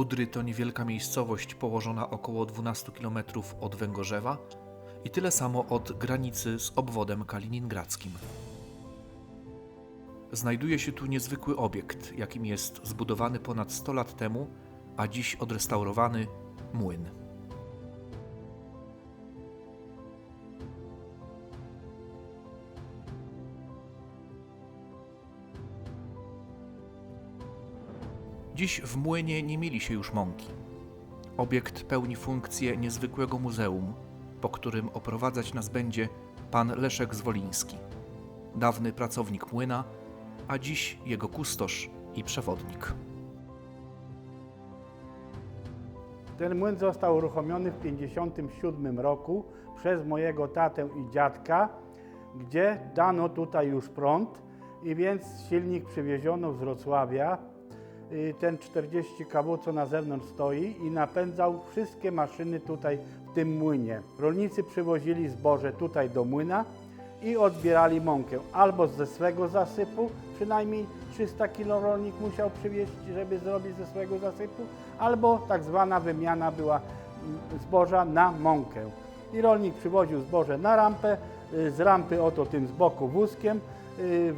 Budry to niewielka miejscowość położona około 12 km od Węgorzewa i tyle samo od granicy z obwodem kaliningradzkim. Znajduje się tu niezwykły obiekt, jakim jest zbudowany ponad 100 lat temu, a dziś odrestaurowany młyn. Dziś w młynie nie mieli się już mąki. Obiekt pełni funkcję niezwykłego muzeum, po którym oprowadzać nas będzie pan Leszek Zwoliński, dawny pracownik młyna, a dziś jego kustosz i przewodnik. Ten młyn został uruchomiony w 1957 roku przez mojego tatę i dziadka, gdzie dano tutaj już prąd i więc silnik przywieziono z Wrocławia, ten 40 kW, co na zewnątrz stoi i napędzał wszystkie maszyny tutaj w tym młynie. Rolnicy przywozili zboże tutaj do młyna i odbierali mąkę albo ze swego zasypu, przynajmniej 300 kg rolnik musiał przywieźć, żeby zrobić ze swego zasypu, albo tak zwana wymiana była mm, zboża na mąkę. I rolnik przywoził zboże na rampę, y, z rampy oto tym z boku wózkiem, y,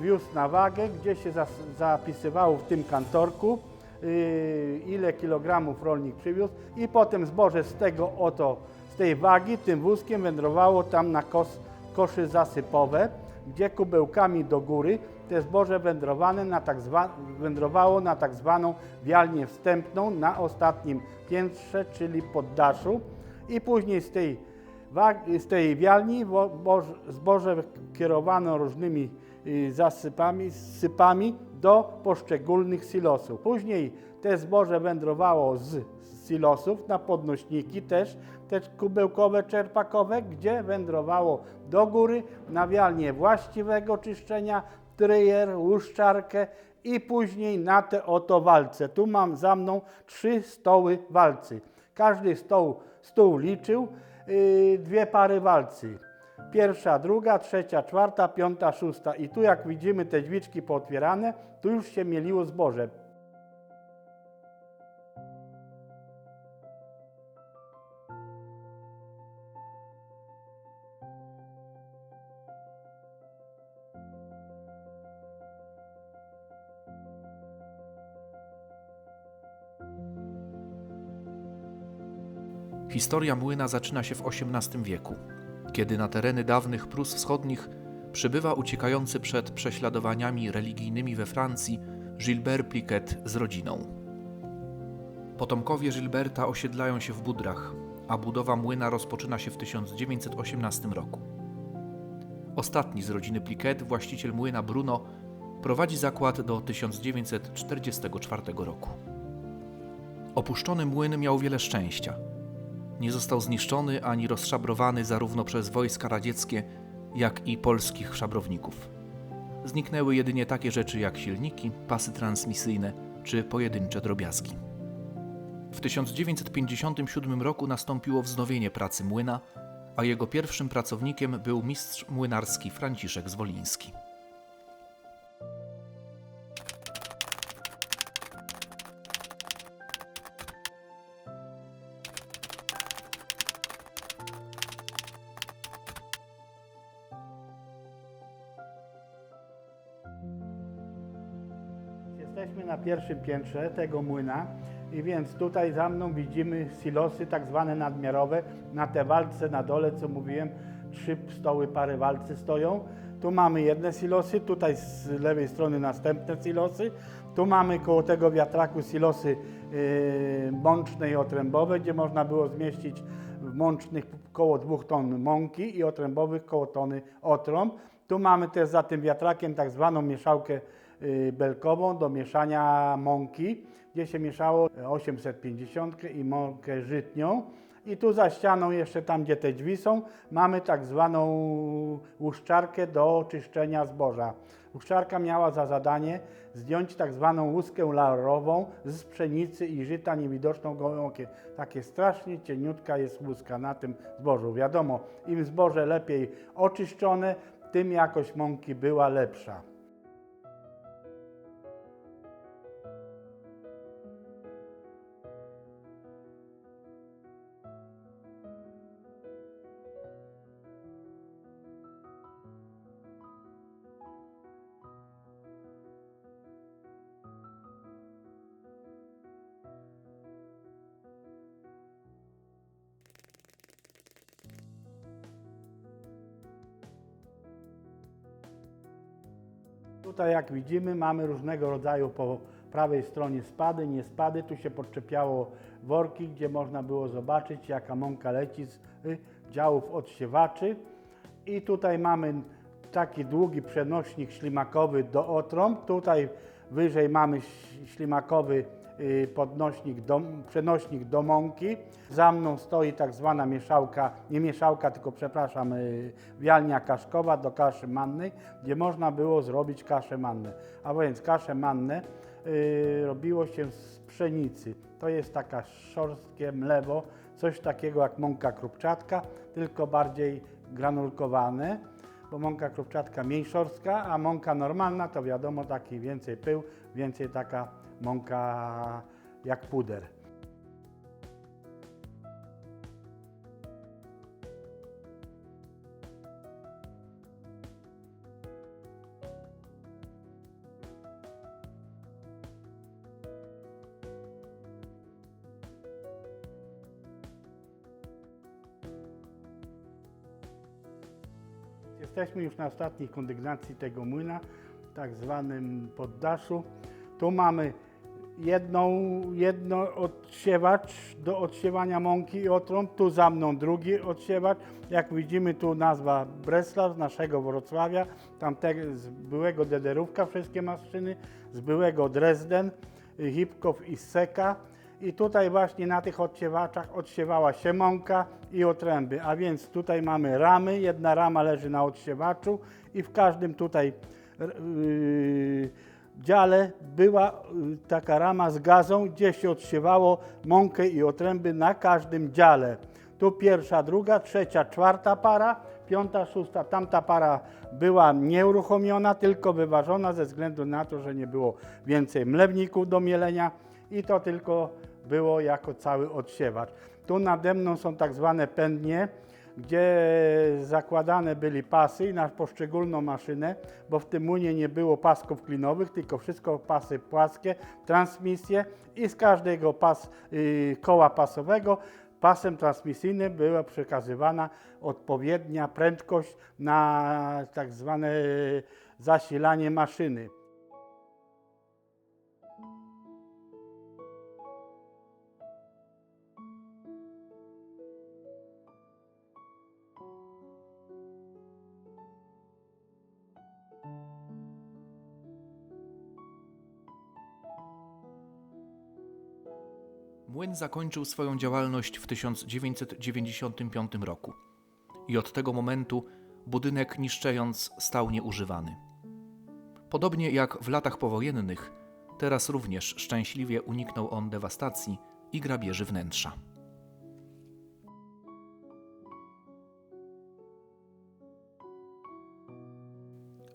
wiózł na wagę, gdzie się zapisywało w tym kantorku, y, ile kilogramów rolnik przywiózł i potem zboże z tego oto, z tej wagi, tym wózkiem wędrowało tam na kos, koszy zasypowe, gdzie kubełkami do góry te zboże wędrowane na tak zwa, wędrowało na tak zwaną wialnię wstępną na ostatnim piętrze, czyli poddaszu i później z tej, z tej wialni zboże kierowano różnymi y, zasypami, sypami do poszczególnych silosów. Później te zboże wędrowało z silosów na podnośniki też, te kubełkowe, czerpakowe, gdzie wędrowało do góry na wialnię właściwego czyszczenia, tryjer, łuszczarkę i później na te oto walce. Tu mam za mną trzy stoły walcy. Każdy stoł, stół liczył yy, dwie pary walcy. Pierwsza, druga, trzecia, czwarta, piąta, szósta. I tu jak widzimy te drzwiczki pootwierane, tu już się mieliło zboże. Historia młyna zaczyna się w XVIII wieku, kiedy na tereny dawnych Prus Wschodnich przybywa uciekający przed prześladowaniami religijnymi we Francji Gilbert Pliquet z rodziną. Potomkowie Gilberta osiedlają się w Budrach, a budowa młyna rozpoczyna się w 1918 roku. Ostatni z rodziny Pliquet, właściciel młyna Bruno, prowadzi zakład do 1944 roku. Opuszczony młyn miał wiele szczęścia. Nie został zniszczony ani rozszabrowany zarówno przez wojska radzieckie, jak i polskich szabrowników. Zniknęły jedynie takie rzeczy jak silniki, pasy transmisyjne czy pojedyncze drobiazgi. W 1957 roku nastąpiło wznowienie pracy młyna, a jego pierwszym pracownikiem był mistrz młynarski Franciszek Zwoliński. Jesteśmy na pierwszym piętrze tego młyna i więc tutaj za mną widzimy silosy tak zwane nadmiarowe. Na te walce na dole, co mówiłem, trzy stoły pary walcy stoją. Tu mamy jedne silosy, tutaj z lewej strony następne silosy. Tu mamy koło tego wiatraku silosy yy, mączne i otrębowe, gdzie można było zmieścić w mącznych koło dwóch ton mąki i otrębowych koło tony otrąb. Tu mamy też za tym wiatrakiem tak zwaną mieszałkę belkową do mieszania mąki, gdzie się mieszało 850 i mąkę żytnią. I tu za ścianą, jeszcze tam gdzie te drzwi są, mamy tak zwaną łuszczarkę do czyszczenia zboża. Łuszczarka miała za zadanie zdjąć tak zwaną łuskę laurową z pszenicy i żyta niewidoczną gołym okiem. Takie strasznie cieniutka jest łuska na tym zbożu. Wiadomo, im zboże lepiej oczyszczone, tym jakość mąki była lepsza. Tutaj jak widzimy mamy różnego rodzaju po prawej stronie spady, nie spady. Tu się podczepiało worki, gdzie można było zobaczyć jaka mąka leci z y, działów odsiewaczy. I tutaj mamy taki długi przenośnik ślimakowy do otrąb. Tutaj wyżej mamy ślimakowy podnośnik do, przenośnik do mąki. Za mną stoi tak zwana mieszałka, nie mieszałka, tylko przepraszam, y, wialnia kaszkowa do kaszy mannej, gdzie można było zrobić kaszę mannę. A więc kaszę mannę y, robiło się z pszenicy. To jest taka szorstkie mlewo, coś takiego jak mąka krupczatka, tylko bardziej granulkowane, bo mąka krupczatka mniej szorstka, a mąka normalna to wiadomo taki więcej pył, więcej taka mąka jak puder. Jesteśmy już na ostatniej kondygnacji tego młyna, tak zwanym poddaszu. Tu mamy jedną, jedno odsiewacz do odsiewania mąki i otrąb, tu za mną drugi odsiewacz. Jak widzimy tu nazwa Breslau z naszego Wrocławia, tamtego z byłego Dederówka wszystkie maszyny, z byłego Dresden, Hipkow i Seka. I tutaj właśnie na tych odsiewaczach odsiewała się mąka i otręby, a więc tutaj mamy ramy, jedna rama leży na odsiewaczu i w każdym tutaj yy, dziale była yy, taka rama z gazą, gdzie się odsiewało mąkę i otręby na każdym dziale. Tu pierwsza, druga, trzecia, czwarta para, piąta, szósta. Tamta para była nieuruchomiona, tylko wyważona ze względu na to, że nie było więcej mlewników do mielenia i to tylko było jako cały odsiewacz. Tu nade mną są tak zwane pędnie, gdzie zakładane byli pasy na poszczególną maszynę, bo w tym młynie nie było pasków klinowych, tylko wszystko pasy płaskie, transmisje i z każdego pas, y, koła pasowego pasem transmisyjnym była przekazywana odpowiednia prędkość na tak zwane zasilanie maszyny. Młyn zakończył swoją działalność w 1995 roku i od tego momentu budynek niszczejąc stał nieużywany. Podobnie jak w latach powojennych, teraz również szczęśliwie uniknął on dewastacji i grabieży wnętrza.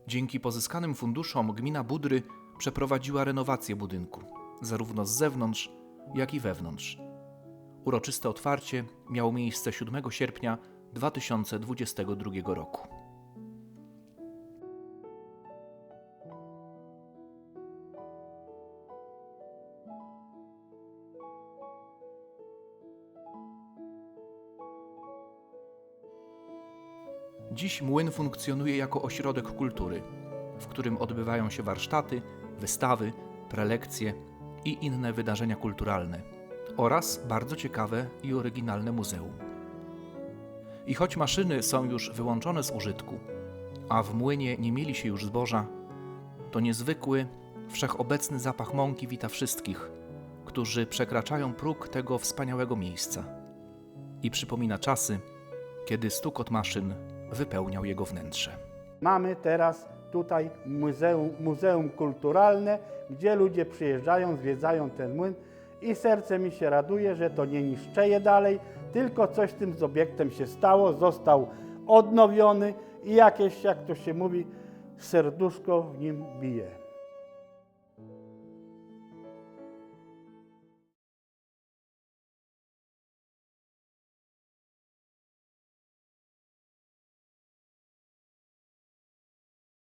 Dzięki pozyskanym funduszom gmina Budry przeprowadziła renowację budynku, zarówno z zewnątrz, jak i wewnątrz. Uroczyste otwarcie miało miejsce 7 sierpnia 2022 roku. Dziś młyn funkcjonuje jako ośrodek kultury, w którym odbywają się warsztaty, wystawy, prelekcje i inne wydarzenia kulturalne oraz bardzo ciekawe i oryginalne muzeum. I choć maszyny są już wyłączone z użytku, a w młynie nie mieli się już zboża, to niezwykły, wszechobecny zapach mąki wita wszystkich, którzy przekraczają próg tego wspaniałego miejsca i przypomina czasy, kiedy stukot maszyn wypełniał jego wnętrze. Mamy teraz tutaj muzeum, muzeum kulturalne, gdzie ludzie przyjeżdżają, zwiedzają ten młyn i serce mi się raduje, że to nie niszczeje dalej, tylko coś z tym z obiektem się stało, został odnowiony i jakieś, jak to się mówi, serduszko w nim bije.